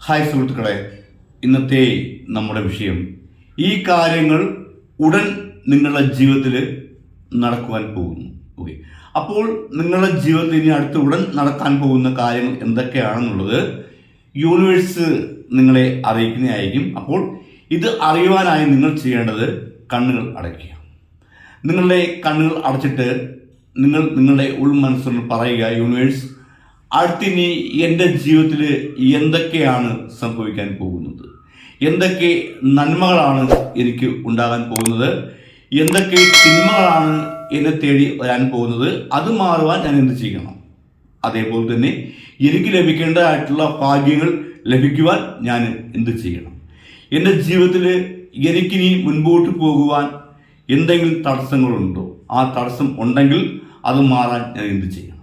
Hi സുഹൃത്തുക്കളെ ഇന്നത്തെ നമ്മുടെ വിഷയം ഈ കാര്യങ്ങൾ ഉടൻ നിങ്ങളുടെ ജീവിതത്തിൽ നടക്കുവാൻ പോകുന്നു. ഓക്കെ അപ്പോൾ നിങ്ങളുടെ ജീവിതത്തിൽ ഇനി അടുത്ത് ഉടൻ നടക്കാൻ പോകുന്ന കാര്യങ്ങൾ എന്തൊക്കെയാണെന്നുള്ളത് യൂണിവേഴ്സ് നിങ്ങളെ അറിയിക്കുന്നതായിരിക്കും. അപ്പോൾ ഇത് അറിയുവാനായി നിങ്ങൾ ചെയ്യേണ്ടത് കണ്ണുകൾ അടയ്ക്കുക. നിങ്ങളുടെ കണ്ണുകൾ അടച്ചിട്ട് നിങ്ങൾ നിങ്ങളുടെ ഉൾമനസ്സിൽ പറയുക യൂണിവേഴ്സ് അടുത്തിനി എന്റെ ജീവിതത്തിൽ എന്തൊക്കെയാണ് സംഭവിക്കാൻ പോകുന്നത്? എന്തൊക്കെ നന്മകളാണ് എനിക്ക് ഉണ്ടാകാൻ പോകുന്നത്? എന്തൊക്കെ തിന്മകളാണ് എന്നെ തേടി വരാൻ പോകുന്നത്? അത് മാറുവാൻ ഞാൻ എന്ത് ചെയ്യണം? അതേപോലെ തന്നെ എനിക്ക് ലഭിക്കേണ്ടതായിട്ടുള്ള ഭാഗ്യങ്ങൾ ലഭിക്കുവാൻ ഞാൻ എന്ത് ചെയ്യണം? എന്റെ ജീവിതത്തിൽ എനിക്കിനി മുൻപോട്ട് പോകുവാൻ എന്തെങ്കിലും തടസ്സങ്ങളുണ്ടോ? ആ തടസ്സം ഉണ്ടെങ്കിൽ അത് മാറാൻ ഞാൻ എന്ത് ചെയ്യണം?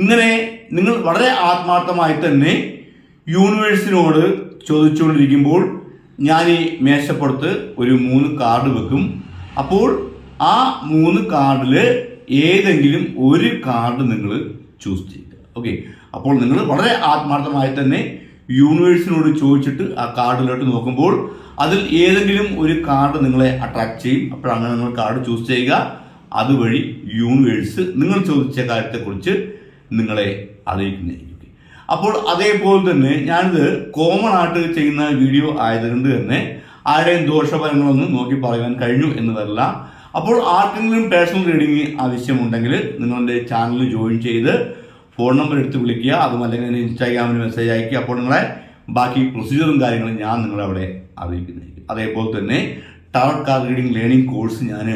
ഇങ്ങനെ നിങ്ങൾ വളരെ ആത്മാർത്ഥമായി തന്നെ യൂണിവേഴ്സിനോട് ചോദിച്ചുകൊണ്ടിരിക്കുമ്പോൾ ഞാൻ ഈ മേശപ്പുറത്ത് ഒരു മൂന്ന് കാർഡ് വെക്കും. അപ്പോൾ ആ മൂന്ന് കാർഡിൽ ഏതെങ്കിലും ഒരു കാർഡ് നിങ്ങൾ ചൂസ് ചെയ്യുക. ഓക്കെ അപ്പോൾ നിങ്ങൾ വളരെ ആത്മാർത്ഥമായി തന്നെ യൂണിവേഴ്സിനോട് ചോദിച്ചിട്ട് ആ കാർഡിലോട്ട് നോക്കുമ്പോൾ അതിൽ ഏതെങ്കിലും ഒരു കാർഡ് നിങ്ങളെ അട്രാക്ട് ചെയ്യും. അപ്പോഴങ്ങനെ നിങ്ങൾ കാർഡ് ചൂസ് ചെയ്യുക. അതുവഴി യൂണിവേഴ്സ് നിങ്ങൾ ചോദിച്ച കാര്യത്തെക്കുറിച്ച് നിങ്ങളെ അറിയിക്കുന്നതായിരിക്കും അപ്പോൾ അതേപോലെ തന്നെ ഞാനിത് കോമൺ ആയിട്ട് ചെയ്യുന്ന വീഡിയോ ആയതുകൊണ്ട് തന്നെ ആരുടെയും ദോഷഫലങ്ങളൊന്നും നോക്കി പറയാൻ കഴിഞ്ഞു എന്നതല്ല. അപ്പോൾ ആർക്കെങ്കിലും പേഴ്സണൽ റീഡിംഗ് ആവശ്യമുണ്ടെങ്കിൽ നിങ്ങളുടെ ചാനൽ ജോയിൻ ചെയ്ത് ഫോൺ നമ്പർ എടുത്ത് വിളിക്കുക. അതും അല്ലെങ്കിൽ ഇൻസ്റ്റാഗ്രാമിൽ മെസ്സേജ് അയക്കുക അപ്പോൾ നിങ്ങളെ ബാക്കി പ്രൊസീജിയറും കാര്യങ്ങളും ഞാൻ നിങ്ങളവിടെ അറിയിക്കുന്നതായിരിക്കും അതേപോലെ തന്നെ tarot card reading learning course ഞാൻ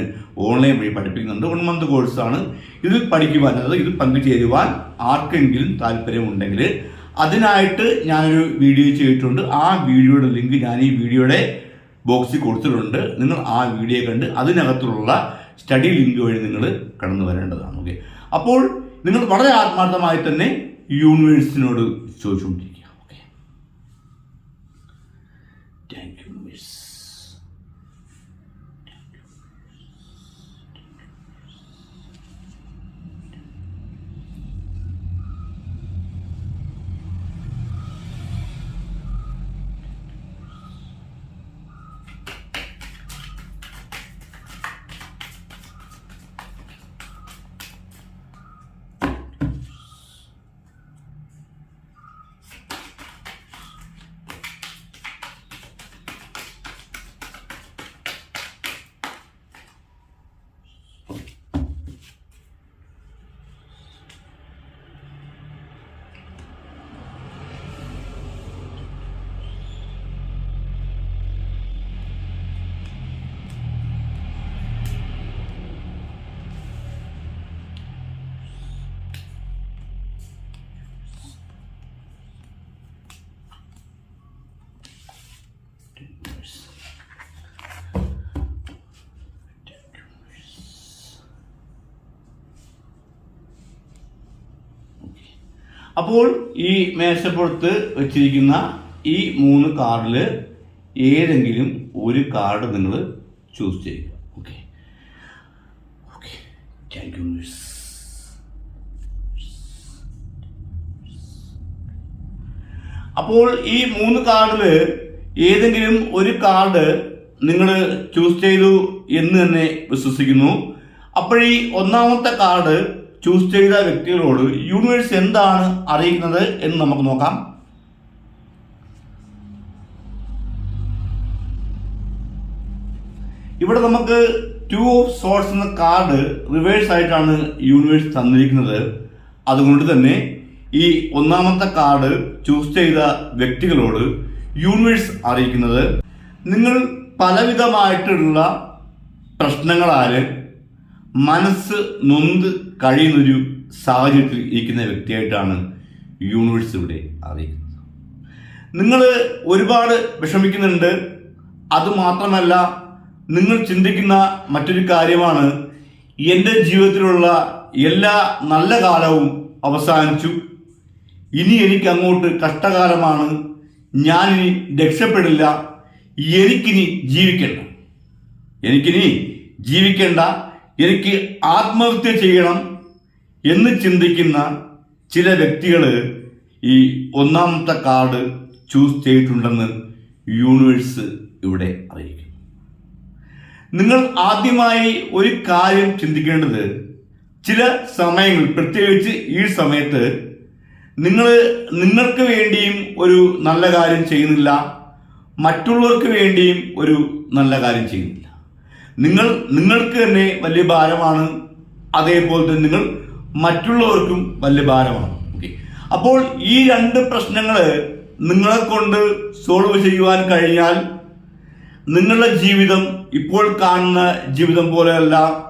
ഓൺലൈൻ വഴി പഠിപ്പിക്കുന്നുണ്ട്. വൺ മന്ത് കോഴ്സാണ് ഇതിൽ പഠിക്കുവാൻ അതായത് ഇതിൽ പങ്കുചേരുവാൻ ആർക്കെങ്കിലും താല്പര്യമുണ്ടെങ്കിൽ അതിനായിട്ട് ഞാനൊരു വീഡിയോ ചെയ്തിട്ടുണ്ട്. ആ വീഡിയോയുടെ ലിങ്ക് ഞാൻ ഈ വീഡിയോയുടെ ബോക്സിൽ കൊടുത്തിട്ടുണ്ട്. നിങ്ങൾ ആ വീഡിയോ കണ്ട് അതിനകത്തുള്ള സ്റ്റഡി ലിങ്ക് വഴി നിങ്ങൾ കടന്നു വരേണ്ടതാണ്. ഓക്കെ അപ്പോൾ നിങ്ങൾ വളരെ ആത്മാർത്ഥമായി തന്നെ യൂണിവേഴ്സിനോട് ചോദിച്ചുകൊണ്ടിരിക്കുക. ഓക്കെ താങ്ക് യു അപ്പോൾ ഈ മേശപ്പുറത്ത് വെച്ചിരിക്കുന്ന ഈ മൂന്ന് കാർഡിൽ ഏതെങ്കിലും ഒരു കാർഡ് നിങ്ങൾ ചൂസ് ചെയ്യുക. Okay okay thank you miss അപ്പോൾ ഈ മൂന്ന് കാർഡിൽ ഏതെങ്കിലും ഒരു കാർഡ് നിങ്ങൾ ചൂസ് ചെയ്തു എന്ന് തന്നെ വിശ്വസിക്കുന്നു. അപ്പോഴീ ഒന്നാമത്തെ കാർഡ് ചൂസ് ചെയ്ത വ്യക്തികളോട് യൂണിവേഴ്സ് എന്താണ് അറിയിക്കുന്നത് എന്ന് നമുക്ക് നോക്കാം. ഇവിടെ നമുക്ക് ടു ഓഫ് സോൾസ് എന്ന കാർഡ് റിവേഴ്സ് ആയിട്ടാണ് യൂണിവേഴ്സ് തന്നിരിക്കുന്നത്. അതുകൊണ്ട് തന്നെ ഈ ഒന്നാമത്തെ കാർഡ് ചൂസ് ചെയ്ത വ്യക്തികളോട് യൂണിവേഴ്സ് അറിയിക്കുന്നത്. നിങ്ങൾ പലവിധമായിട്ടുള്ള പ്രശ്നങ്ങളാൽ മനസ്സ് നൊന്ത് കഴിയുന്നൊരു സാഹചര്യത്തിൽ ഇരിക്കുന്ന വ്യക്തിയായിട്ടാണ് യൂണിവേഴ്സ് ഇവിടെ അറിയിക്കുന്നത്. നിങ്ങൾ ഒരുപാട് വിഷമിക്കുന്നുണ്ട്. അതുമാത്രമല്ല നിങ്ങൾ ചിന്തിക്കുന്ന മറ്റൊരു കാര്യമാണ് എന്റെ ജീവിതത്തിലുള്ള എല്ലാ നല്ല കാലവും അവസാനിച്ചു. ഇനി എനിക്ക് അങ്ങോട്ട് കഷ്ടകാലമാണ്. ഞാനിനി രക്ഷപ്പെടില്ല. എനിക്കിനി ജീവിക്കണ്ട. എനിക്കിനി ജീവിക്കേണ്ട. എനിക്ക് ആത്മഹത്യ ചെയ്യണം എന്ന് ചിന്തിക്കുന്ന ചില വ്യക്തികൾ ഈ ഒന്നാമത്തെ കാർഡ് ചൂസ് ചെയ്തിട്ടുണ്ടെന്ന് യൂണിവേഴ്സ് ഇവിടെ അറിയിക്കുന്നു. നിങ്ങൾ ആദ്യമായി ഒരു കാര്യം ചിന്തിക്കേണ്ടത് ചില സമയങ്ങൾ പ്രത്യേകിച്ച് ഈ സമയത്ത് നിങ്ങൾ നിങ്ങൾക്ക് വേണ്ടിയും ഒരു നല്ല കാര്യം ചെയ്യുന്നില്ല മറ്റുള്ളവർക്ക് വേണ്ടിയും ഒരു നല്ല കാര്യം ചെയ്യുന്നില്ല. നിങ്ങൾ നിങ്ങൾക്ക് തന്നെ വലിയ ഭാരമാണ്. അതേപോലെ തന്നെ നിങ്ങൾ മറ്റുള്ളവർക്കും വലിയ ഭാരമാണ്. ഓക്കെ അപ്പോൾ ഈ രണ്ട് പ്രശ്നങ്ങൾ നിങ്ങളെ കൊണ്ട് സോൾവ് ചെയ്യുവാൻ കഴിഞ്ഞാൽ നിങ്ങളുടെ ജീവിതം ഇപ്പോൾ കാണുന്ന ജീവിതം പോലെയല്ല.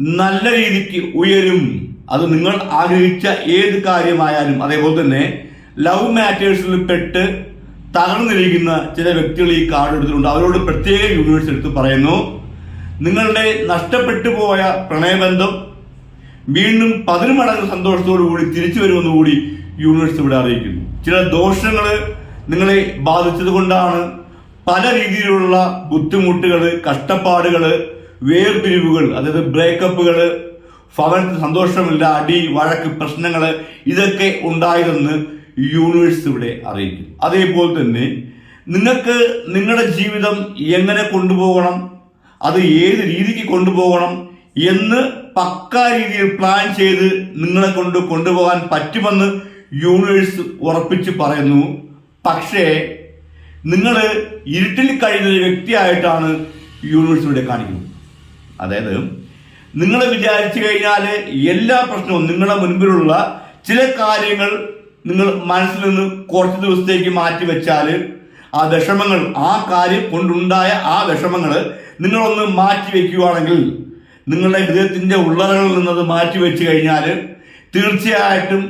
നല്ല രീതിക്ക് ഉയരും. അത് നിങ്ങൾ ആഗ്രഹിച്ച ഏത് കാര്യമായാലും. അതേപോലെ തന്നെ ലവ് മാറ്റേഴ്സിൽ പെട്ട് തകർന്നിരിക്കുന്ന ചില വ്യക്തികൾ ഈ കാർഡ് എടുത്തിട്ടുണ്ട്. അവരോട് പ്രത്യേക യൂണിവേഴ്സ് എടുത്ത് പറയുന്നു. നിങ്ങളുടെ നഷ്ടപ്പെട്ടു പോയ പ്രണയബന്ധം വീണ്ടും പതിനുമടങ്ങ് സന്തോഷത്തോടു കൂടി തിരിച്ചു വരുമെന്ന് കൂടി യൂണിവേഴ്സ് ഇവിടെ അറിയിക്കുന്നു. ചില ദോഷങ്ങൾ നിങ്ങളെ ബാധിച്ചത് കൊണ്ടാണ് പല രീതിയിലുള്ള ബുദ്ധിമുട്ടുകൾ കഷ്ടപ്പാടുകൾ വേർപിരിവുകൾ അതായത് ബ്രേക്കപ്പുകൾ ഭവനത്തിൽ സന്തോഷമില്ല അടി വഴക്ക് പ്രശ്നങ്ങൾ ഇതൊക്കെ ഉണ്ടായതെന്ന് യൂണിവേഴ്സ് ഇവിടെ അറിയിക്കും അതേപോലെ തന്നെ നിങ്ങൾക്ക് നിങ്ങളുടെ ജീവിതം എങ്ങനെ കൊണ്ടുപോകണം അത് ഏത് രീതിക്ക് കൊണ്ടുപോകണം എന്ന് പക്ക രീതിയിൽ പ്ലാൻ ചെയ്ത് നിങ്ങളെ കൊണ്ട് കൊണ്ടുപോകാൻ പറ്റുമെന്ന് യൂണിവേഴ്സ് ഉറപ്പിച്ച് പറയുന്നു. പക്ഷേ നിങ്ങൾ ഇരുട്ടിൽ കഴിയുന്ന വ്യക്തിയായിട്ടാണ് യൂണിവേഴ്സ് ഇവിടെ കാണിക്കുന്നത്. അതായത് നിങ്ങൾ വിചാരിച്ചു കഴിഞ്ഞാൽ എല്ലാ പ്രശ്നവും നിങ്ങളുടെ മുൻപിലുള്ള ചില കാര്യങ്ങൾ നിങ്ങൾ മനസ്സിൽ നിന്ന് കുറച്ച് ദിവസത്തേക്ക് മാറ്റി വെച്ചാൽ ആ വിഷമങ്ങൾ ആ കാര്യം കൊണ്ടുണ്ടായ ആ വിഷമങ്ങൾ നിങ്ങളൊന്ന് മാറ്റി വയ്ക്കുകയാണെങ്കിൽ നിങ്ങളുടെ ഹൃദയത്തിന്റെ ഉള്ളറകളിൽ നിന്നത് മാറ്റി വെച്ച് കഴിഞ്ഞാൽ തീർച്ചയായിട്ടും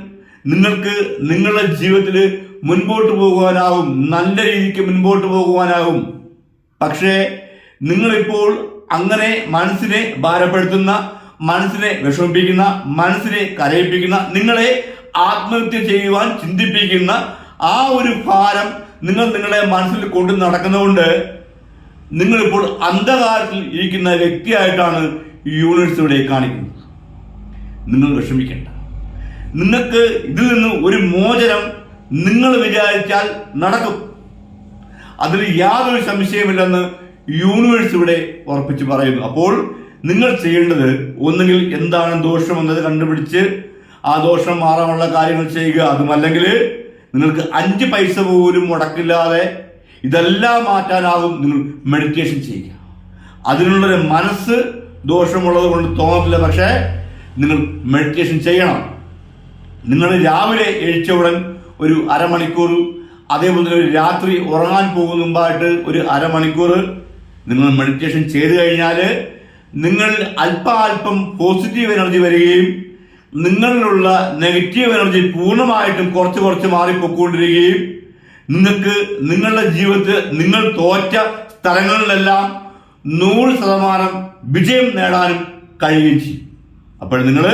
നിങ്ങൾക്ക് നിങ്ങളുടെ ജീവിതത്തിൽ മുൻപോട്ട് പോകുവാനാവും നല്ല രീതിക്ക് മുൻപോട്ട് പോകുവാനാവും. പക്ഷേ നിങ്ങളിപ്പോൾ അങ്ങനെ മനസ്സിനെ ഭാരപ്പെടുത്തുന്ന മനസ്സിനെ വിഷമിപ്പിക്കുന്ന മനസ്സിനെ കരയിപ്പിക്കുന്ന നിങ്ങളെ ആത്മഹത്യ ചെയ്യുവാൻ ചിന്തിപ്പിക്കുന്ന ആ ഒരു ഭാരം നിങ്ങൾ നിങ്ങളുടെ മനസ്സിൽ കൊണ്ടു നടക്കുന്നതുകൊണ്ട് നിങ്ങളിപ്പോൾ അന്ധകാരത്തിൽ ഇരിക്കുന്ന വ്യക്തിയായിട്ടാണ് യൂണിവേഴ്സ് ഇവിടെ കാണിക്കുന്നത്. നിങ്ങൾ വിഷമിക്കേണ്ട. നിങ്ങൾക്ക് ഇതിൽ നിന്ന് ഒരു മോചനം നിങ്ങൾ വിചാരിച്ചാൽ നടക്കും. അതിൽ യാതൊരു സംശയമില്ലെന്ന് യൂണിവേഴ്സ് ഇവിടെ ഉറപ്പിച്ച് പറയുന്നു. അപ്പോൾ നിങ്ങൾ ചെയ്യേണ്ടത് ഒന്നുകിൽ എന്താണ് ദോഷം എന്നത് കണ്ടുപിടിച്ച് ആ ദോഷം മാറാനുള്ള കാര്യങ്ങൾ ചെയ്യുക. അതുമല്ലെങ്കിൽ നിങ്ങൾക്ക് അഞ്ച് പൈസ പോലും മുടക്കില്ലാതെ ഇതെല്ലാം മാറ്റാനാകും നിങ്ങൾ മെഡിറ്റേഷൻ ചെയ്യുക. അതിനുള്ളൊരു മനസ്സ് ദോഷമുള്ളത് കൊണ്ട് തോന്നത്തില്ല പക്ഷേ നിങ്ങൾ മെഡിറ്റേഷൻ ചെയ്യണം. നിങ്ങൾ രാവിലെ എഴുച്ച ഉടൻ ഒരു അരമണിക്കൂർ അതേപോലെ തന്നെ ഒരു രാത്രി ഉറങ്ങാൻ പോകുന്ന മുമ്പായിട്ട് ഒരു അരമണിക്കൂർ നിങ്ങൾ മെഡിറ്റേഷൻ ചെയ്തു കഴിഞ്ഞാൽ നിങ്ങൾ അല്പാൽപ്പം പോസിറ്റീവ് എനർജി വരികയും നിങ്ങളിലുള്ള നെഗറ്റീവ് എനർജി പൂർണമായിട്ടും കുറച്ച് കുറച്ച് മാറിപ്പോയിക്കൊണ്ടിരിക്കുകയും നിങ്ങൾക്ക് നിങ്ങളുടെ ജീവിതത്തിൽ നിങ്ങൾ തോറ്റ സ്ഥലങ്ങളിലെല്ലാം നൂറ് ശതമാനം വിജയം നേടാനും കഴിയുകയും ചെയ്യും. അപ്പോൾ നിങ്ങൾ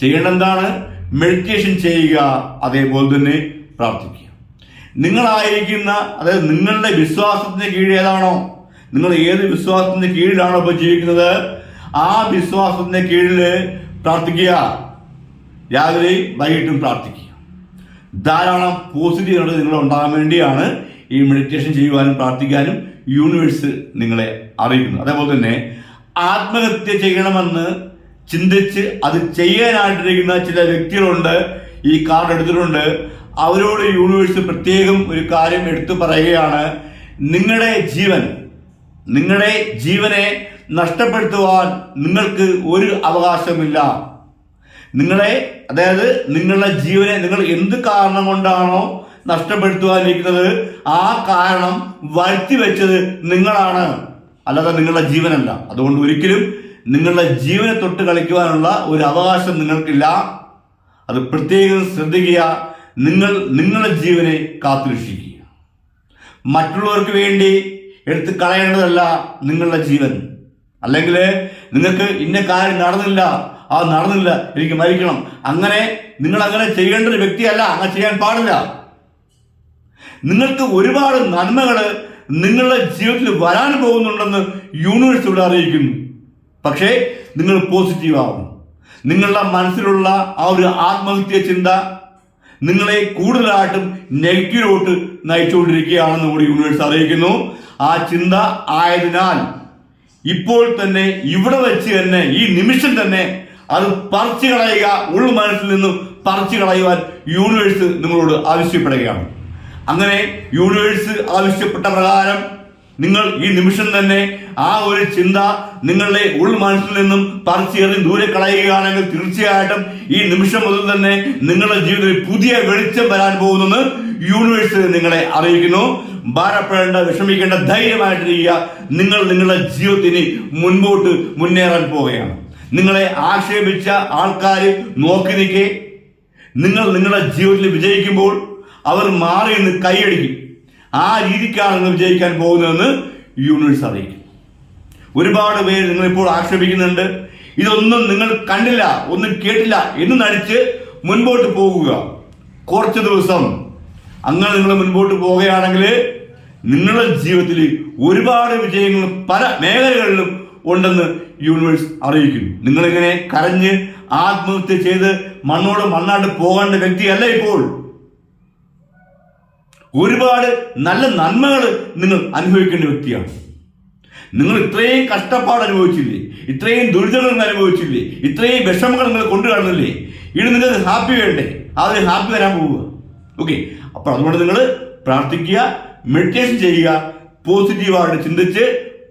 ചെയ്യേണ്ട എന്താണ് മെഡിറ്റേഷൻ ചെയ്യുക അതേപോലെ തന്നെ പ്രാർത്ഥിക്കുക. നിങ്ങളായിരിക്കുന്ന അതായത് നിങ്ങളുടെ വിശ്വാസത്തിന് കീഴിൽ ഏതാണോ നിങ്ങൾ ഏത് വിശ്വാസത്തിന് കീഴിലാണോ ഇപ്പോൾ ജീവിക്കുന്നത് ആ വിശ്വാസത്തിന്റെ കീഴിൽ പ്രാർത്ഥിക്കുക. രാവിലെയും വൈകിട്ടും പ്രാർത്ഥിക്കുക. ധാരാളം പോസിറ്റീവ് എനർജി നിങ്ങൾ ഉണ്ടാകാൻ വേണ്ടിയാണ് ഈ മെഡിറ്റേഷൻ ചെയ്യുവാനും പ്രാർത്ഥിക്കാനും യൂണിവേഴ്സ് നിങ്ങളെ അറിയിക്കുന്നത്. അതേപോലെ തന്നെ ആത്മഹത്യ ചെയ്യണമെന്ന് ചിന്തിച്ച് അത് ചെയ്യാനായിട്ടിരിക്കുന്ന ചില വ്യക്തികളുണ്ട് ഈ കാർഡ് എടുത്തിട്ടുണ്ട്. അവരോട് യൂണിവേഴ്സ് പ്രത്യേകം ഒരു കാര്യം എടുത്തു പറയുകയാണ്. നിങ്ങളുടെ ജീവൻ നിങ്ങളുടെ ജീവനെ നഷ്ടപ്പെടുത്തുവാൻ നിങ്ങൾക്ക് ഒരു അവകാശമില്ല നിങ്ങളെ അതായത് നിങ്ങളുടെ ജീവനെ നിങ്ങൾ എന്ത് കാരണം കൊണ്ടാണോ നഷ്ടപ്പെടുത്തുവാനിരിക്കുന്നത് ആ കാരണം വരുത്തി വെച്ചത് നിങ്ങളാണ്. അല്ലാതെ നിങ്ങളുടെ ജീവനല്ല. അതുകൊണ്ട് ഒരിക്കലും നിങ്ങളുടെ ജീവനെ തൊട്ട് കളിക്കുവാനുള്ള ഒരു അവകാശം നിങ്ങൾക്കില്ല. അത് പ്രത്യേകം ശ്രദ്ധിക്കുക. നിങ്ങൾ നിങ്ങളുടെ ജീവനെ കാത്തുരക്ഷിക്കുക. മറ്റുള്ളവർക്ക് വേണ്ടി എടുത്ത് കളയേണ്ടതല്ല നിങ്ങളുടെ ജീവൻ. അല്ലെങ്കിൽ നിങ്ങൾക്ക് ഇന്ന കാര്യം നടന്നില്ല. ആ നടന്നില്ല. എനിക്ക് മരിക്കണം. അങ്ങനെ നിങ്ങൾ അങ്ങനെ ചെയ്യേണ്ട ഒരു വ്യക്തിയല്ല. അങ്ങനെ ചെയ്യാൻ പാടില്ല. നിങ്ങൾക്ക് ഒരുപാട് നന്മകൾ നിങ്ങളുടെ ജീവിതത്തിൽ വരാൻ പോകുന്നുണ്ടെന്ന് യൂണിവേഴ്സ് ഇവിടെ അറിയിക്കുന്നു. പക്ഷേ നിങ്ങൾ പോസിറ്റീവ് ആവും നിങ്ങളുടെ മനസ്സിലുള്ള ആ ഒരു ആത്മഹത്യ ചിന്ത നിങ്ങളെ കൂടുതലായിട്ടും നെഗറ്റീവിലോട്ട് നയിച്ചുകൊണ്ടിരിക്കുകയാണെന്ന് കൂടി യൂണിവേഴ്സ് അറിയിക്കുന്നു. ആ ചിന്ത ആയതിനാൽ ഇപ്പോൾ തന്നെ ഇവിടെ വെച്ച് തന്നെ ഈ നിമിഷം തന്നെ അത് പറിച്ചു കളയുക ഉൾ മനസ്സിൽ നിന്നും പറിച്ചു കളയുവാൻ യൂണിവേഴ്സ് നിങ്ങളോട് ആവശ്യപ്പെടുകയാണ്. അങ്ങനെ യൂണിവേഴ്സ് ആവശ്യപ്പെട്ട പ്രകാരം നിങ്ങൾ ഈ നിമിഷം തന്നെ ആ ഒരു ചിന്ത നിങ്ങളുടെ ഉൾ മനസ്സിൽ നിന്നും പറിച്ചെറി ദൂരെ കളയുകയാണെങ്കിൽ തീർച്ചയായിട്ടും ഈ നിമിഷം മുതൽ തന്നെ നിങ്ങളുടെ ജീവിതത്തിൽ പുതിയ വെളിച്ചം വരാൻ പോകുന്നെന്ന് യൂണിവേഴ്സ് നിങ്ങളെ അറിയിക്കുന്നു. ഭാരപ്പെടേണ്ട വിഷമിക്കേണ്ട ധൈര്യമായിട്ടിരിക്കുക നിങ്ങൾ നിങ്ങളുടെ ജീവിതത്തിന് മുൻപോട്ട് മുന്നേറാൻ പോവുകയാണ്. നിങ്ങളെ ആക്ഷേപിച്ച ആൾക്കാർ നോക്കി നിൽക്കെ. നിങ്ങൾ നിങ്ങളുടെ ജീവിതത്തിൽ വിജയിക്കുമ്പോൾ അവർ മാറി നിന്ന് കൈയടിക്കും. ആ രീതിക്കാണ് നിങ്ങൾ വിജയിക്കാൻ പോകുന്നതെന്ന് യൂണിവേഴ്സ് അറിയിക്കും ഒരുപാട് പേര് നിങ്ങൾ ഇപ്പോൾ ആക്ഷേപിക്കുന്നുണ്ട്. ഇതൊന്നും നിങ്ങൾ കണ്ടില്ല ഒന്നും കേട്ടില്ല എന്ന് നടിച്ച് മുൻപോട്ട് പോകുക. കുറച്ച് ദിവസം അങ്ങനെ നിങ്ങൾ മുൻപോട്ട് പോവുകയാണെങ്കിൽ നിങ്ങളുടെ ജീവിതത്തിൽ ഒരുപാട് വിജയങ്ങൾ പല മേഖലകളിലും ഉണ്ടെന്ന് യൂണിവേഴ്സ് അറിയിക്കുന്നു. നിങ്ങളിങ്ങനെ കരഞ്ഞ് ആത്മഹത്യ ചെയ്ത് മണ്ണോട് മണ്ണാണ്ട് പോകേണ്ട വ്യക്തിയല്ല ഇപ്പോൾ. ഒരുപാട് നല്ല നന്മകൾ നിങ്ങൾ അനുഭവിക്കേണ്ട വ്യക്തിയാണ്. നിങ്ങൾ ഇത്രയും കഷ്ടപ്പാട് അനുഭവിച്ചില്ലേ? ഇത്രയും ദുരിതങ്ങൾ നിങ്ങൾ അനുഭവിച്ചില്ലേ? ഇത്രയും വിഷമങ്ങൾ നിങ്ങൾ കൊണ്ടു കാണുന്നില്ലേ ഇനി നിങ്ങൾക്ക് ഹാപ്പി വേണ്ടേ? അവർ ഹാപ്പി വരാൻ പോവുക. ഓക്കെ അപ്പോൾ അതുകൊണ്ട് നിങ്ങൾ പ്രാർത്ഥിക്കുക മെഡിറ്റേഷൻ ചെയ്യുക പോസിറ്റീവായിട്ട് ചിന്തിച്ച്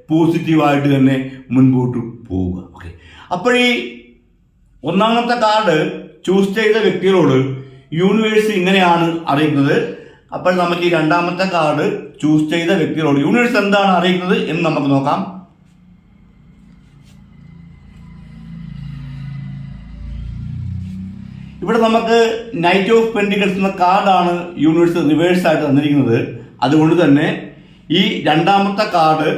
പോസിറ്റീവായിട്ട് തന്നെ മുൻപോട്ട് പോവുക. ഓക്കെ അപ്പോൾ ഈ ഒന്നാമത്തെ കാർഡ് ചൂസ് ചെയ്ത വ്യക്തികളോട് യൂണിവേഴ്സ് ഇങ്ങനെയാണ് അറിയിക്കുന്നത്. അപ്പോൾ നമുക്ക് ഈ രണ്ടാമത്തെ കാർഡ് ചൂസ് ചെയ്ത വ്യക്തികളോട് യൂണിവേഴ്സ് എന്താണ് അറിയിക്കുന്നത് എന്ന് നമുക്ക് നോക്കാം. ഇവിടെ നമുക്ക് നൈറ്റ് ഓഫ് പെൻഡിക്കൽസ് എന്ന കാർഡാണ് യൂണിവേഴ്സ് റിവേഴ്സ് ആയിട്ട് തന്നിരിക്കുന്നത്. അതുകൊണ്ട് തന്നെ ഈ രണ്ടാമത്തെ കാർഡ്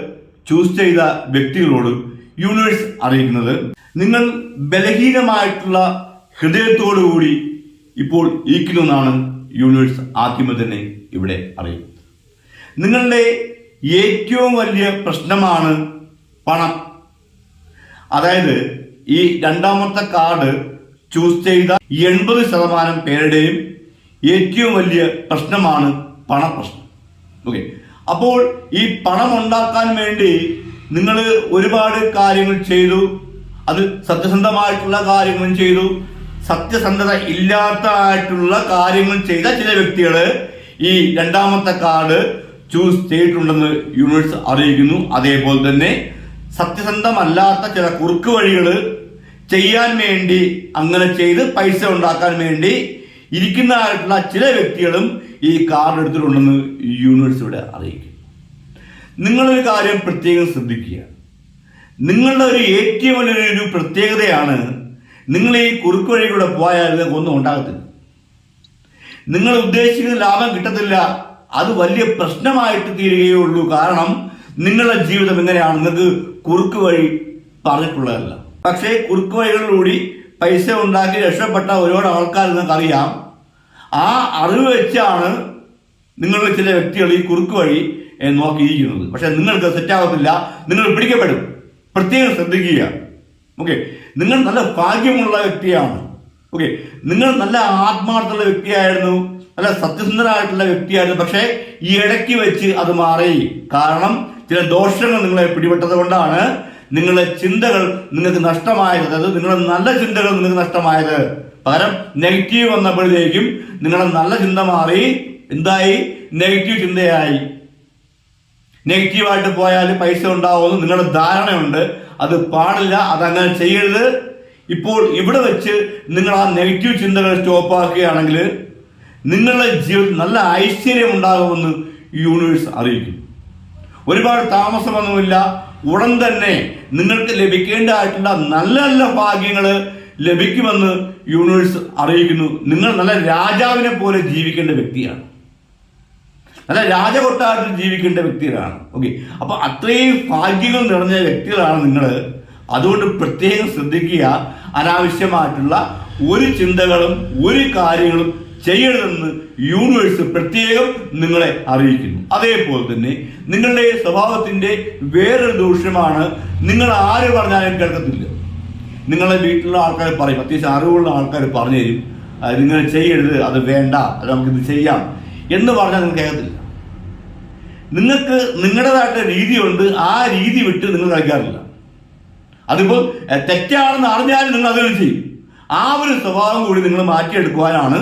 ചൂസ് ചെയ്ത വ്യക്തികളോട് യൂണിവേഴ്സ് അറിയിക്കുന്നത്. നിങ്ങൾ ബലഹീനമായിട്ടുള്ള ഹൃദയത്തോടുകൂടി ഇപ്പോൾ ഇരിക്കുന്നെന്നാണ് യൂണിവേഴ്സ് ആദ്യമേ തന്നെ ഇവിടെ അറിയുന്നത്. നിങ്ങളുടെ ഏറ്റവും വലിയ പ്രശ്നമാണ് പണം. അതായത് ഈ രണ്ടാമത്തെ കാർഡ് ചൂസ് ചെയ്ത എൺപത് ശതമാനം പേരുടെയും ഏറ്റവും വലിയ പ്രശ്നമാണ് പണപ്രശ്നം. ഓക്കെ അപ്പോൾ ഈ പണം ഉണ്ടാക്കാൻ വേണ്ടി നിങ്ങൾ ഒരുപാട് കാര്യങ്ങൾ ചെയ്തു. അത് സത്യസന്ധമായിട്ടുള്ള കാര്യങ്ങളും ചെയ്തു. സത്യസന്ധത ഇല്ലാത്തതായിട്ടുള്ള കാര്യങ്ങൾ ചെയ്ത ചില വ്യക്തികൾ ഈ രണ്ടാമത്തെ കാർഡ് ചൂസ് ചെയ്തിട്ടുണ്ടെന്ന് യൂണിവേഴ്സ് അറിയിക്കുന്നു. അതേപോലെ തന്നെ സത്യസന്ധമല്ലാത്ത ചില കുറുക്ക് വഴികൾ ചെയ്യാൻ വേണ്ടി അങ്ങനെ ചെയ്ത് പൈസ ഉണ്ടാക്കാൻ വേണ്ടി ഇരിക്കുന്നതായിട്ടുള്ള ചില വ്യക്തികളും ഈ കാർഡ് എടുത്തിട്ടുണ്ടെന്ന് യൂണിവേഴ്സ് ഇവിടെ അറിയിക്കും. നിങ്ങളൊരു കാര്യം പ്രത്യേകം ശ്രദ്ധിക്കുക. നിങ്ങളുടെ ഒരു ഏറ്റവും വലിയൊരു പ്രത്യേകതയാണ് നിങ്ങൾ ഈ കുറുക്ക് വഴിയിലൂടെ പോയാൽ ഒന്നും ഉണ്ടാകത്തില്ല. നിങ്ങൾ ഉദ്ദേശിക്കുന്ന ലാഭം കിട്ടത്തില്ല. അത് വലിയ പ്രശ്നമായിട്ട് തീരുകയുള്ളൂ കാരണം നിങ്ങളുടെ ജീവിതം എങ്ങനെയാണ്? നിങ്ങൾക്ക് കുറുക്ക് വഴി പറഞ്ഞിട്ടുള്ളതല്ല. പക്ഷേ കുറുക്ക് വഴികളിലൂടി പൈസ ഉണ്ടാക്കി രക്ഷപ്പെട്ട ഒരുപാട് ആൾക്കാർ നിങ്ങൾക്കറിയാം. ആ അറിവ് വെച്ചാണ് നിങ്ങൾ ചില വ്യക്തികൾ ഈ കുറുക്ക് വഴി നോക്കിയിരിക്കുന്നത്. പക്ഷെ നിങ്ങൾക്ക് സെറ്റാകത്തില്ല നിങ്ങൾ പിടിക്കപ്പെടും. പ്രത്യേകം ശ്രദ്ധിക്കുക. ഓക്കെ. നിങ്ങൾ നല്ല ഭാഗ്യമുള്ള വ്യക്തിയാണ്. ഓക്കെ. നിങ്ങൾ നല്ല ആത്മാർത്ഥമുള്ള വ്യക്തിയായിരുന്നു. നല്ല സത്യസന്ധനായിട്ടുള്ള വ്യക്തിയായിരുന്നു. പക്ഷേ ഈ ഇടയ്ക്ക് വെച്ച് അത് മാറി. കാരണം ചില ദോഷങ്ങൾ നിങ്ങളെ പിടിപെട്ടത് കൊണ്ടാണ് നിങ്ങളുടെ ചിന്തകൾ നിങ്ങൾക്ക് നഷ്ടമായത് അത് നിങ്ങളുടെ നല്ല ചിന്തകൾ നിങ്ങൾക്ക് നഷ്ടമായത്. പകരം നെഗറ്റീവ് വന്നപ്പോഴത്തേക്കും നിങ്ങളുടെ നല്ല ചിന്ത മാറി. എന്തായി? നെഗറ്റീവ് ചിന്തയായി. നെഗറ്റീവായിട്ട് പോയാൽ പൈസ ഉണ്ടാവുമെന്ന് നിങ്ങളുടെ ധാരണയുണ്ട്. അത് പാടില്ല അതങ്ങനെ ചെയ്യരുത്. ഇപ്പോൾ ഇവിടെ വെച്ച് നിങ്ങൾ ആ നെഗറ്റീവ് ചിന്തകൾ സ്റ്റോപ്പാക്കുകയാണെങ്കിൽ നിങ്ങളുടെ ജീവിതത്തിൽ നല്ല ഐശ്വര്യം ഉണ്ടാകുമെന്ന് യൂണിവേഴ്സ് അറിയിക്കും ഒരുപാട് താമസമൊന്നുമില്ല. ഉടൻ തന്നെ നിങ്ങൾക്ക് ലഭിക്കേണ്ടതായിട്ടുള്ള നല്ല നല്ല ഭാഗ്യങ്ങൾ ലഭിക്കുമെന്ന് യൂണിവേഴ്സ് അറിയിക്കുന്നു. നിങ്ങൾ നല്ല രാജാവിനെ പോലെ ജീവിക്കേണ്ട വ്യക്തിയാണ്. നല്ല രാജകൊട്ടാരത്തിൽ ജീവിക്കേണ്ട വ്യക്തികളാണ്. ഓക്കെ അപ്പൊ അത്രയും ഭാഗ്യങ്ങൾ നിറഞ്ഞ വ്യക്തികളാണ് നിങ്ങൾ. അതുകൊണ്ട് പ്രത്യേകം ശ്രദ്ധിക്കുക. അനാവശ്യമായിട്ടുള്ള ഒരു ചിന്തകളും ഒരു കാര്യങ്ങളും ചെയ്യരുതെന്ന് യൂണിവേഴ്സ് പ്രത്യേകം നിങ്ങളെ അറിയിക്കുന്നു. അതേപോലെ തന്നെ നിങ്ങളുടെ സ്വഭാവത്തിന്റെ വേറൊരു ദൂഷ്യമാണ് നിങ്ങൾ ആര് പറഞ്ഞാലും കേൾക്കത്തില്ല. നിങ്ങളെ വീട്ടിലുള്ള ആൾക്കാർ പറയും അത്യാവശ്യം അറിവുള്ള ആൾക്കാർ പറഞ്ഞു തരും നിങ്ങൾ ചെയ്യരുത് അത് വേണ്ട അത് നമുക്കിത് ചെയ്യാം എന്ന് പറഞ്ഞാൽ നിങ്ങൾ കേൾക്കത്തില്ല. നിങ്ങൾക്ക് നിങ്ങളുടേതായിട്ട് രീതിയുണ്ട് ആ രീതി വിട്ട് നിങ്ങൾ കളിക്കാറില്ല. അതിപ്പോൾ തെറ്റാണെന്ന് അറിഞ്ഞാലും നിങ്ങൾ അതിന് ചെയ്യും. ആ ഒരു സ്വഭാവം കൂടി നിങ്ങൾ മാറ്റിയെടുക്കുവാനാണ്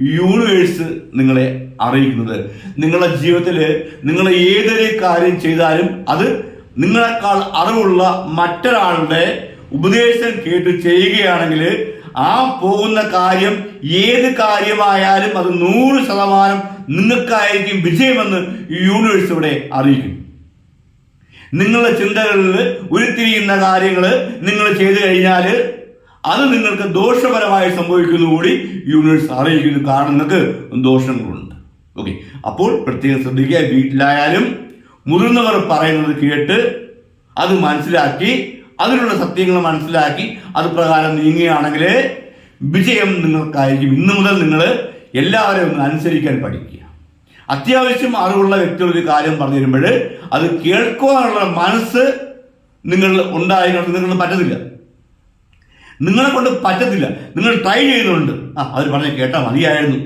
യൂണിവേഴ്സ് നിങ്ങളെ അറിയിക്കുന്നത്. നിങ്ങളുടെ ജീവിതത്തിൽ നിങ്ങൾ ഏതൊരു കാര്യം ചെയ്താലും അത് നിങ്ങളെക്കാൾ അറിവുള്ള മറ്റൊരാളുടെ ഉപദേശം കേട്ട് ചെയ്യുകയാണെങ്കിൽ ആ പോകുന്ന കാര്യം ഏത് കാര്യമായാലും അത് നൂറ് ശതമാനം നിങ്ങൾക്കായിരിക്കും വിജയമെന്ന് യൂണിവേഴ്സ് ഇവിടെ അറിയിക്കും. നിങ്ങളുടെ ചിന്തകളിൽ ഉരുത്തിരിയുന്ന കാര്യങ്ങൾ നിങ്ങൾ ചെയ്തു കഴിഞ്ഞാൽ അത് നിങ്ങൾക്ക് ദോഷപരമായി സംഭവിക്കുന്നു കൂടി യൂണിവേഴ്സ് അറിയിക്കുന്നു. കാരണം നിങ്ങൾക്ക് ദോഷങ്ങളുണ്ട്. ഓക്കെ അപ്പോൾ പ്രത്യേകം ശ്രദ്ധിക്കുക. വീട്ടിലായാലും മുതിർന്നവർ പറയുന്നത് കേട്ട് അത് മനസ്സിലാക്കി അതിനുള്ള സത്യങ്ങൾ മനസ്സിലാക്കി അത് പ്രകാരം നീങ്ങുകയാണെങ്കിൽ വിജയം നിങ്ങൾക്കായിരിക്കും. ഇന്നു മുതൽ നിങ്ങൾ എല്ലാവരെയും ഒന്ന് അനുസരിക്കാൻ പഠിക്കുക. അത്യാവശ്യം അറിവുള്ള വ്യക്തികൾ ഒരു കാര്യം പറഞ്ഞു തരുമ്പോൾ അത് കേൾക്കുവാനുള്ള മനസ്സ് നിങ്ങൾ ഉണ്ടായിരുന്നു നിങ്ങൾ പറ്റത്തില്ല. നിങ്ങളെ കൊണ്ട് പറ്റത്തില്ല. നിങ്ങൾ ട്രൈ ചെയ്യുന്നുണ്ട്. ആ അവർ പറഞ്ഞ് കേട്ടാൽ മതിയായിരുന്നു.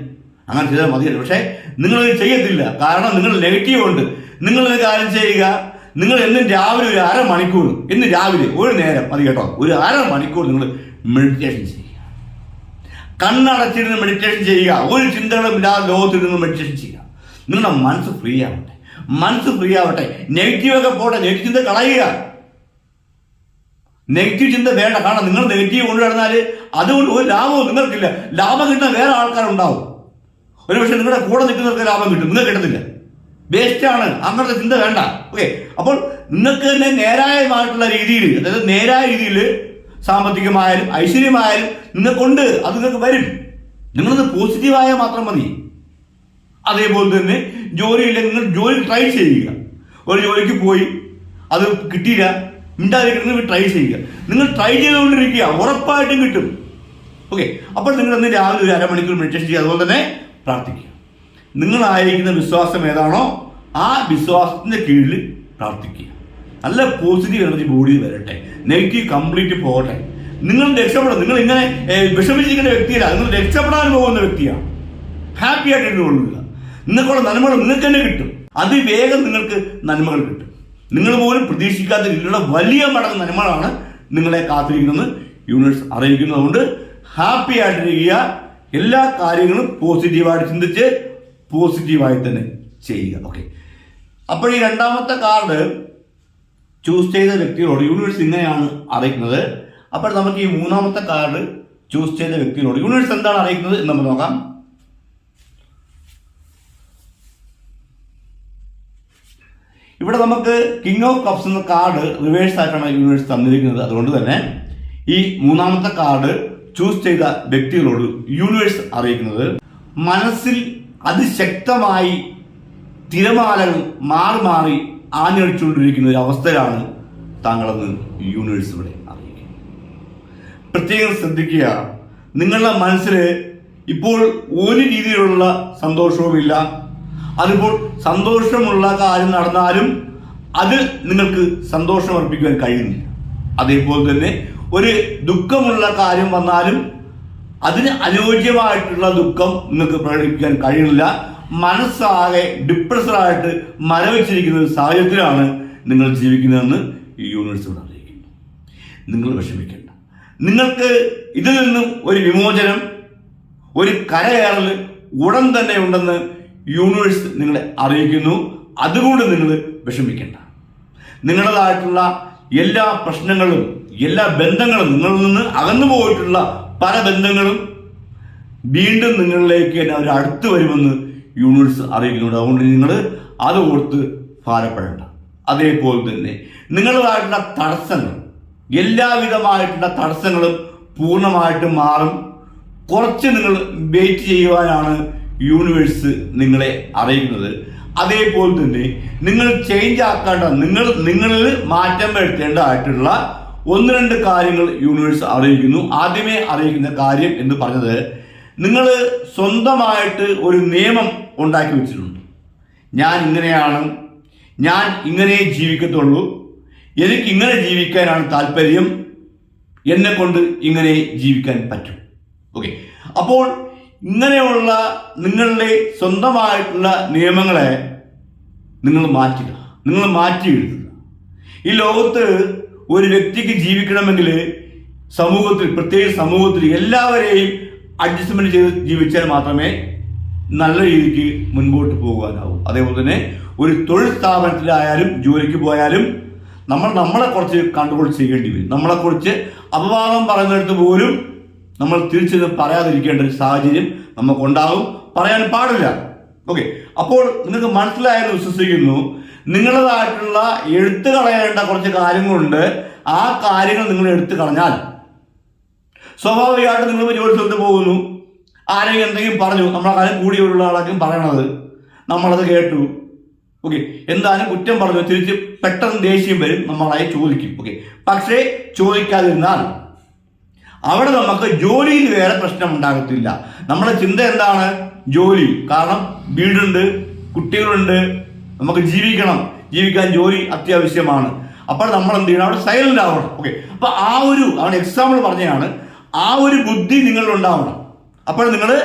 അങ്ങനെ ചെയ്താൽ മതിയായിരുന്നു. പക്ഷേ നിങ്ങളത് ചെയ്യത്തില്ല. കാരണം നിങ്ങൾ നെഗറ്റീവ് ഉണ്ട്. നിങ്ങളൊരു കാര്യം ചെയ്യുക. നിങ്ങൾ എന്നും രാവിലെ ഒരു അരമണിക്കൂർ ഇന്ന് രാവിലെ ഒരു നേരം മതി കേട്ടോ. ഒരു അരമണിക്കൂർ നിങ്ങൾ മെഡിറ്റേഷൻ ചെയ്യുക. കണ്ണടച്ചിരുന്ന് മെഡിറ്റേഷൻ ചെയ്യുക. ഒരു ചിന്തകളും ഇല്ലാതെ ലോകത്തിരുന്ന് മെഡിറ്റേഷൻ ചെയ്യുക. നിങ്ങളുടെ മനസ്സ് ഫ്രീ ആവട്ടെ. മനസ്സ് ഫ്രീ ആവട്ടെ. നെഗറ്റീവ് ഒക്കെ പോട്ടെ. നെഗറ്റീവ് കളയുക. നെഗറ്റീവ് ചിന്ത വേണ്ട. കാരണം നിങ്ങൾ നെഗറ്റീവ് കൊണ്ടുവരുന്നാൽ അതുകൊണ്ട് ഒരു ലാഭവും നിങ്ങൾക്കില്ല. ലാഭം കിട്ടുന്ന വേറെ ആൾക്കാരുണ്ടാവും. ഒരു പക്ഷേ നിങ്ങളുടെ കൂടെ നിൽക്കുന്നവർക്ക് ലാഭം കിട്ടും. നിങ്ങൾക്ക് കിട്ടുന്നില്ല വേസ്റ്റാണ് അങ്ങനത്തെ ചിന്ത വേണ്ട. ഓക്കെ അപ്പോൾ നിങ്ങൾക്ക് തന്നെ നേരായമായിട്ടുള്ള രീതിയിൽ അതായത് നേരായ രീതിയിൽ സാമ്പത്തികമായാലും ഐശ്വര്യമായാലും നിങ്ങൾക്കുണ്ട് അത് നിങ്ങൾക്ക് വരും. നിങ്ങളത് പോസിറ്റീവായാൽ മാത്രം മതി. അതേപോലെ തന്നെ ജോലിയില്ല നിങ്ങൾ ജോലി ട്രൈ ചെയ്യുക. ഒരു ജോലിക്ക് പോയി അത് കിട്ടിയില്ല. മിണ്ടാതിരിക്കുന്നത് ട്രൈ ചെയ്യുക. നിങ്ങൾ ട്രൈ ചെയ്തുകൊണ്ടിരിക്കുക ഉറപ്പായിട്ടും കിട്ടും. ഓക്കെ അപ്പോൾ നിങ്ങൾ ഇന്ന് രാവിലെ ഒരു അരമണിക്കൂർ മെഡിറ്റേഷൻ ചെയ്യുക അതുപോലെ തന്നെ പ്രാർത്ഥിക്കുക. നിങ്ങളായിരിക്കുന്ന വിശ്വാസം ഏതാണോ ആ വിശ്വാസത്തിന്റെ കീഴിൽ പ്രാർത്ഥിക്കുക. നല്ല പോസിറ്റീവ് എനർജി ബോഡിയിൽ വരട്ടെ. നെഗറ്റീവ് കംപ്ലീറ്റ് പോകട്ടെ. നിങ്ങൾ രക്ഷപ്പെടും നിങ്ങൾ ഇങ്ങനെ വിഷമിച്ചിരിക്കുന്ന വ്യക്തിയല്ല. നിങ്ങൾ രക്ഷപ്പെടാൻ പോകുന്ന വ്യക്തിയാണ്. ഹാപ്പി ആയിട്ട് ഇരുന്നുകൊള്ളുക. നിങ്ങൾക്കുള്ള നന്മകൾ നിങ്ങൾക്ക് തന്നെ കിട്ടും. അതിവേഗം നിങ്ങൾക്ക് നന്മകൾ കിട്ടും. നിങ്ങൾ പോലും പ്രതീക്ഷിക്കാത്ത രീതിയിലുള്ള വലിയ മടങ്ങ് നന്മകളാണ് നിങ്ങളെ കാത്തിരിക്കുന്നത്. യൂണിവേഴ്സ് അറിയിക്കുന്നതുകൊണ്ട് ഹാപ്പി ആയിട്ടിരിക്കുക. എല്ലാ കാര്യങ്ങളും പോസിറ്റീവായിട്ട് ചിന്തിച്ച് പോസിറ്റീവായി തന്നെ ചെയ്യുക. ഓക്കെ അപ്പോൾ ഈ രണ്ടാമത്തെ കാർഡ് ചൂസ് ചെയ്ത വ്യക്തികളോട് യൂണിവേഴ്സ് ഇങ്ങനെയാണ് അറിയിക്കുന്നത്. അപ്പോൾ നമുക്ക് ഈ മൂന്നാമത്തെ കാർഡ് ചൂസ് ചെയ്ത വ്യക്തികളോട് യൂണിവേഴ്സ് എന്താണ് അറിയിക്കുന്നത് എന്ന് നമുക്ക് നോക്കാം. ഇവിടെ നമുക്ക് കിങ് ഓഫ് കപ്സ് എന്ന കാർഡ് റിവേഴ്സ് ആയിട്ടാണ് യൂണിവേഴ്സ് തന്നിരിക്കുന്നത്. അതുകൊണ്ട് തന്നെ ഈ മൂന്നാമത്തെ കാർഡ് ചൂസ് ചെയ്ത വ്യക്തികളോട് യൂണിവേഴ്സ് അറിയിക്കുന്നത് മനസ്സിൽ അതിശക്തമായി തിരമാലകൾ മാറി മാറി ആഞ്ഞടിച്ചുകൊണ്ടിരിക്കുന്ന ഒരു അവസ്ഥയിലാണ് താങ്കളെന്ന് യൂണിവേഴ്സ് ഇവിടെ അറിയിക്കുന്നത്. പ്രത്യേകം ശ്രദ്ധിക്കുക നിങ്ങളുടെ മനസ്സിൽ ഇപ്പോൾ ഒരു രീതിയിലുള്ള സന്തോഷവുമില്ല. അതിപ്പോൾ സന്തോഷമുള്ള കാര്യം നടന്നാലും അത് നിങ്ങൾക്ക് സന്തോഷം അർപ്പിക്കുവാൻ കഴിയുന്നില്ല. അതേപോലെ തന്നെ ഒരു ദുഃഖമുള്ള കാര്യം വന്നാലും അതിന് അനുയോജ്യമായിട്ടുള്ള ദുഃഖം നിങ്ങൾക്ക് പ്രകടിപ്പിക്കാൻ കഴിയുന്നില്ല. മനസ്സാകെ ഡിപ്രസ്ഡായിട്ട് മരവിച്ചിരിക്കുന്ന സാഹചര്യത്തിലാണ് നിങ്ങൾ ജീവിക്കുന്നതെന്ന് ഈ യൂണിവേഴ്സിറ്റി അറിയിക്കുന്നു. നിങ്ങൾ വിഷമിക്കേണ്ട. നിങ്ങൾക്ക് ഇതിൽ നിന്നും ഒരു വിമോചനം ഒരു കരകയറൽ ഉടൻ തന്നെ ഉണ്ടെന്ന് യൂണിവേഴ്സ് നിങ്ങളെ അറിയിക്കുന്നു. അതുകൊണ്ട് നിങ്ങൾ വിഷമിക്കേണ്ട. നിങ്ങളുടേതായിട്ടുള്ള എല്ലാ പ്രശ്നങ്ങളും എല്ലാ ബന്ധങ്ങളും നിങ്ങളിൽ നിന്ന് അകന്നു പോയിട്ടുള്ള പല ബന്ധങ്ങളും വീണ്ടും നിങ്ങളിലേക്ക് തന്നെ അവർ അടുത്ത് വരുമെന്ന് യൂണിവേഴ്സ് അറിയിക്കുന്നുണ്ട്. അതുകൊണ്ട് നിങ്ങൾ അത് ഓർത്ത് ഭാരപ്പെടേണ്ട. അതേപോലെ തന്നെ നിങ്ങളുടേതായിട്ടുള്ള തടസ്സങ്ങൾ എല്ലാവിധമായിട്ടുള്ള തടസ്സങ്ങളും പൂർണമായിട്ടും മാറും. കുറച്ച് നിങ്ങൾ വെയിറ്റ് ചെയ്യുവാനാണ് യൂണിവേഴ്സ് നിങ്ങളെ അറിയിക്കുന്നത് അതേപോലെ തന്നെ നിങ്ങൾ ചേഞ്ച് ആക്കേണ്ട നിങ്ങൾ നിങ്ങളിൽ മാറ്റം വരുത്തേണ്ടതായിട്ടുള്ള ഒന്ന് രണ്ട് കാര്യങ്ങൾ യൂണിവേഴ്സ് അറിയിക്കുന്നു. ആദ്യമേ അറിയിക്കുന്ന കാര്യം എന്ന് പറഞ്ഞത് നിങ്ങൾ സ്വന്തമായിട്ട് ഒരു നിയമം ഉണ്ടാക്കി വെച്ചിട്ടുണ്ട്. ഞാൻ ഇങ്ങനെയാണ് ഞാൻ ഇങ്ങനെ ജീവിക്കത്തുള്ളൂ എനിക്ക് ഇങ്ങനെ ജീവിക്കാനാണ് താല്പര്യം എന്നെ കൊണ്ട് ഇങ്ങനെ ജീവിക്കാൻ പറ്റും. ഓക്കെ അപ്പോൾ ഇങ്ങനെയുള്ള നിങ്ങളുടെ സ്വന്തമായിട്ടുള്ള നിയമങ്ങളെ നിങ്ങൾ മാറ്റുക. നിങ്ങൾ മാറ്റി എഴുതുക ഈ ലോകത്ത് ഒരു വ്യക്തിക്ക് ജീവിക്കണമെങ്കിൽ സമൂഹത്തിൽ പ്രത്യേകിച്ച് സമൂഹത്തിൽ എല്ലാവരെയും അഡ്ജസ്റ്റ്മെന്റ് ചെയ്ത് ജീവിച്ചാൽ മാത്രമേ നല്ല രീതിക്ക് മുൻപോട്ട് പോകാനാവൂ അതേപോലെ തന്നെ ഒരു തൊഴിൽ സ്ഥാപനത്തിലായാലും ജോലിക്ക് പോയാലും നമ്മൾ നമ്മളെ കുറച്ച് കൺട്രോൾ ചെയ്യേണ്ടി വരും. നമ്മളെക്കുറിച്ച് അപവാദം പറയുന്നിടത്ത് പോലും നമ്മൾ തിരിച്ചു പറയാതിരിക്കേണ്ട ഒരു സാഹചര്യം നമുക്കുണ്ടാകും. പറയാൻ പാടില്ല. ഓക്കെ അപ്പോൾ നിങ്ങൾക്ക് മനസ്സിലായെന്ന് വിശ്വസിക്കുന്നു. നിങ്ങളതായിട്ടുള്ള എടുത്തു കളയേണ്ട കുറച്ച് കാര്യങ്ങളുണ്ട്. ആ കാര്യങ്ങൾ നിങ്ങൾ എടുത്തു കളഞ്ഞാൽ സ്വാഭാവികമായിട്ട് നിങ്ങൾ ജോലി സ്ഥലത്ത് പോകുന്നു. ആരെങ്കിലും എന്തെങ്കിലും പറഞ്ഞു നമ്മളെ കാര്യം കൂടിയുള്ള ആളൊക്കെ പറയണത്. നമ്മളത് കേട്ടു. ഓക്കെ എന്തായാലും കുറ്റം പറഞ്ഞു തിരിച്ച് പെട്ടെന്ന് ദേഷ്യം വരും നമ്മളായി ചോദിക്കും. ഓക്കെ പക്ഷേ ചോദിക്കാതിരുന്നാൽ അവിടെ നമുക്ക് ജോലിയിൽ വേറെ പ്രശ്നം ഉണ്ടാകത്തില്ല. നമ്മുടെ ചിന്ത എന്താണ്? ജോലി. കാരണം വീടുണ്ട് കുട്ടികളുണ്ട് നമുക്ക് ജീവിക്കണം. ജീവിക്കാൻ ജോലി അത്യാവശ്യമാണ്. അപ്പോൾ നമ്മൾ എന്ത് ചെയ്യണം? അവിടെ സൈലന്റ് ആവണം. ഓക്കെ അപ്പൊ ആ ഒരു അവൻ എക്സാമ്പിൾ പറഞ്ഞതാണ്. ആ ഒരു ബുദ്ധി നിങ്ങളിൽ ഉണ്ടാവണം. അപ്പോൾ നിങ്ങൾ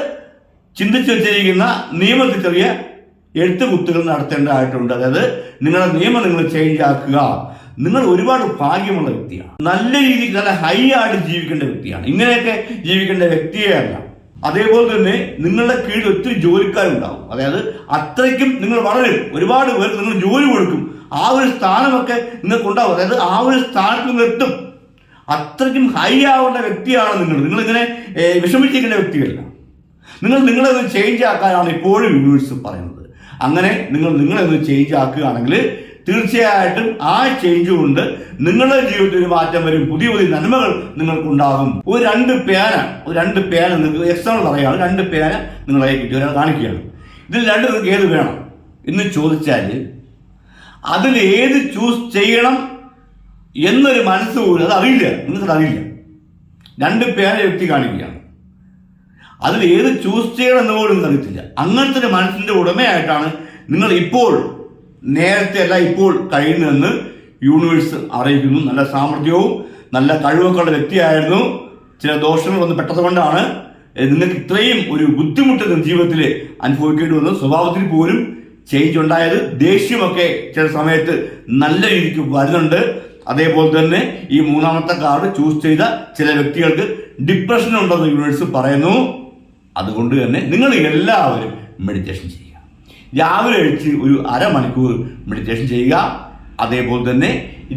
ചിന്തിച്ചു വെച്ചിരിക്കുന്ന നിയമത്തിൽ ചെറിയ എഴുത്തുകുത്തുകൾ നടത്തേണ്ടതായിട്ടുണ്ട്. അതായത് നിങ്ങളുടെ നിയമം നിങ്ങൾ ചേഞ്ച് ആക്കുക. നിങ്ങൾ ഒരുപാട് ഭാഗ്യമുള്ള വ്യക്തിയാണ്. നല്ല രീതിക്ക് നല്ല ഹൈ ആയിട്ട് ജീവിക്കേണ്ട വ്യക്തിയാണ്. ഇങ്ങനെയൊക്കെ ജീവിക്കേണ്ട വ്യക്തിയെ അല്ല. അതേപോലെ തന്നെ നിങ്ങളുടെ കീഴിൽ ഒത്തിരി ജോലിക്കാരുണ്ടാവും. അതായത് അത്രയ്ക്കും നിങ്ങൾ വളരും. ഒരുപാട് പേർക്ക് നിങ്ങൾ ജോലി കൊടുക്കും. ആ ഒരു സ്ഥാനമൊക്കെ നിങ്ങൾക്ക് ഉണ്ടാവും. അതായത് ആ ഒരു സ്ഥാനത്ത് നിങ്ങൾ എത്തും. അത്രയ്ക്കും ഹൈ ആവേണ്ട വ്യക്തിയാണ് നിങ്ങൾ. ഇങ്ങനെ വിഷമിച്ചിരിക്കേണ്ട വ്യക്തിയല്ല. നിങ്ങൾ നിങ്ങളെ ഒന്ന് ചേഞ്ച് ആക്കാനാണ് ഇപ്പോഴും യൂണിവേഴ്സ് പറയുന്നത്. അങ്ങനെ നിങ്ങൾ നിങ്ങളെ ഒന്ന് ചേഞ്ച് ആക്കുകയാണെങ്കിൽ തീർച്ചയായിട്ടും ആ ചേഞ്ച് കൊണ്ട് നിങ്ങളുടെ ജീവിതത്തിൽ ഒരു മാറ്റം വരും. പുതിയ പുതിയ നന്മകൾ നിങ്ങൾക്കുണ്ടാകും. ഒരു രണ്ട് പേന ഒരു രണ്ട് പേന നിങ്ങൾക്ക് എക്സാമ്പിൾ പറയുകയാണ് രണ്ട് പേന നിങ്ങളെ കിട്ടി. ഒരാൾ കാണിക്കുകയാണ്. ഇതിൽ രണ്ട് നിങ്ങൾക്ക് ഏത് വേണം? എന്ന് ചോദിച്ചാൽ അതിൽ ഏത് ചൂസ് ചെയ്യണം എന്നൊരു മനസ്സ് പോലും അത് അറിയില്ല. നിങ്ങൾക്കത് അറിയില്ല. രണ്ട് പേന വ്യക്തി കാണിക്കുകയാണ്. അതിൽ ഏത് ചൂസ് ചെയ്യണം എന്ന് പോലും അറിയത്തില്ല അങ്ങനത്തെ ഒരു മനസ്സിന്റെ ഉടമയായിട്ടാണ് നിങ്ങൾ ഇപ്പോൾ നേരത്തെ അല്ല ഇപ്പോൾ കഴിയുന്നതെന്ന് യൂണിവേഴ്സ് അറിയിക്കുന്നു. നല്ല സാമർഥ്യവും നല്ല കഴിവൊക്കെ ഉള്ള വ്യക്തിയായിരുന്നു. ചില ദോഷങ്ങൾ വന്ന് പെട്ടത് കൊണ്ടാണ്. നിങ്ങൾക്ക് ഇത്രയും ഒരു ബുദ്ധിമുട്ട് ജീവിതത്തിൽ അനുഭവിക്കേണ്ടി വന്നു സ്വഭാവത്തിൽ പോലും ചേഞ്ച് ഉണ്ടായത് ദേഷ്യമൊക്കെ ചില സമയത്ത് നല്ല രീതിക്ക് വരുന്നുണ്ട്. അതേപോലെ തന്നെ ഈ മൂന്നാമത്തെ കാർഡ് ചൂസ് ചെയ്ത ചില വ്യക്തികൾക്ക് ഡിപ്രഷൻ ഉണ്ടെന്ന് യൂണിവേഴ്സ് പറയുന്നു. അതുകൊണ്ട് തന്നെ നിങ്ങൾ എല്ലാവരും മെഡിറ്റേഷൻ ചെയ്യുക രാവിലെ എഴുച്ച് ഒരു അരമണിക്കൂർ മെഡിറ്റേഷൻ ചെയ്യുക. അതേപോലെ തന്നെ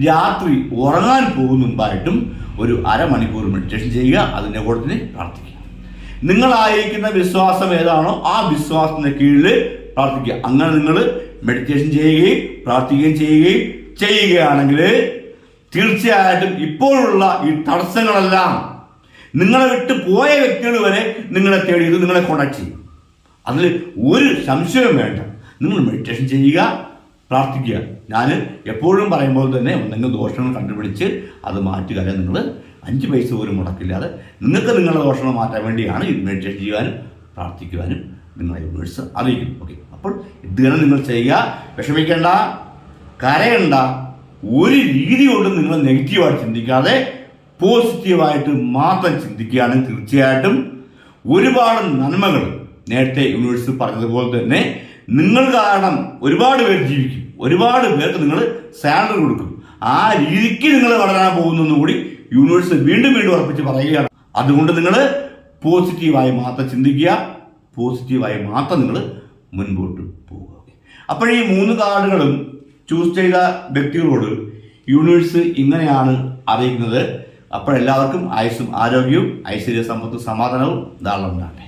രാത്രി ഉറങ്ങാൻ പോകുന്ന മുമ്പായിട്ടും ഒരു അരമണിക്കൂർ മെഡിറ്റേഷൻ ചെയ്യുക. അതിന്റെ കൂടെ തന്നെ പ്രാർത്ഥിക്കുക. നിങ്ങളായിരിക്കുന്ന വിശ്വാസം ഏതാണോ ആ വിശ്വാസത്തിന്റെ കീഴിൽ പ്രാർത്ഥിക്കുക. അങ്ങനെ നിങ്ങൾ മെഡിറ്റേഷൻ ചെയ്യുകയും പ്രാർത്ഥിക്കുകയും ചെയ്യുകയും ചെയ്യുകയാണെങ്കിൽ തീർച്ചയായിട്ടും ഇപ്പോഴുള്ള ഈ തടസ്സങ്ങളെല്ലാം നിങ്ങളെ വിട്ട് പോയ വ്യക്തികൾ വരെ നിങ്ങളെ തേടിയത് നിങ്ങളെ കോണ്ടാക്ട് ചെയ്യും. അതിൽ ഒരു സംശയവും വേണ്ട. നിങ്ങൾ മെഡിറ്റേഷൻ ചെയ്യുക പ്രാർത്ഥിക്കുക. ഞാൻ എപ്പോഴും പറയുമ്പോൾ തന്നെ എന്തെങ്കിലും ദോഷങ്ങൾ കണ്ടുപിടിച്ച് അത് മാറ്റുക. അല്ലെങ്കിൽ നിങ്ങൾ അഞ്ച് പൈസ പോലും മുടക്കില്ലാതെ നിങ്ങൾക്ക് നിങ്ങളുടെ ദോഷങ്ങൾ മാറ്റാൻ വേണ്ടിയാണ് മെഡിറ്റേഷൻ ചെയ്യാനും പ്രാർത്ഥിക്കുവാനും നിങ്ങളെ യൂണിവേഴ്സ് അറിയിക്കും ഓക്കെ അപ്പോൾ ഇതുതന്നെ നിങ്ങൾ ചെയ്യുക. വിഷമിക്കേണ്ട. കരയണ്ട. ഒരു രീതി കൊണ്ടും നിങ്ങൾ നെഗറ്റീവായിട്ട് ചിന്തിക്കാതെ പോസിറ്റീവായിട്ട് മാത്രം ചിന്തിക്കുകയാണെങ്കിൽ തീർച്ചയായിട്ടും ഒരുപാട് നന്മകൾ നേരത്തെ യൂണിവേഴ്സ് പറഞ്ഞതുപോലെ തന്നെ നിങ്ങൾ കാരണം ഒരുപാട് പേർ ജീവിക്കും. ഒരുപാട് പേർക്ക് നിങ്ങൾ സാലറി കൊടുക്കും. ആ രീതിക്ക് നിങ്ങൾ വളരാൻ പോകുന്നു കൂടി യൂണിവേഴ്സ് വീണ്ടും വീണ്ടും ഉറപ്പിച്ച് പറയുകയാണ്. അതുകൊണ്ട് നിങ്ങൾ പോസിറ്റീവായി മാത്രം ചിന്തിക്കുക. പോസിറ്റീവായി മാത്രം നിങ്ങൾ മുൻപോട്ട് പോവുക. അപ്പോൾ ഈ മൂന്ന് കാർഡുകളും ചൂസ് ചെയ്ത വ്യക്തികളോട് യൂണിവേഴ്സ് ഇങ്ങനെയാണ് അറിയിക്കുന്നത്. അപ്പോഴെല്ലാവർക്കും ആയുസ്സും ആരോഗ്യവും ഐശ്വര്യ സമ്പത്തും സമാധാനവും ധാരാളം ഉണ്ടാകട്ടെ.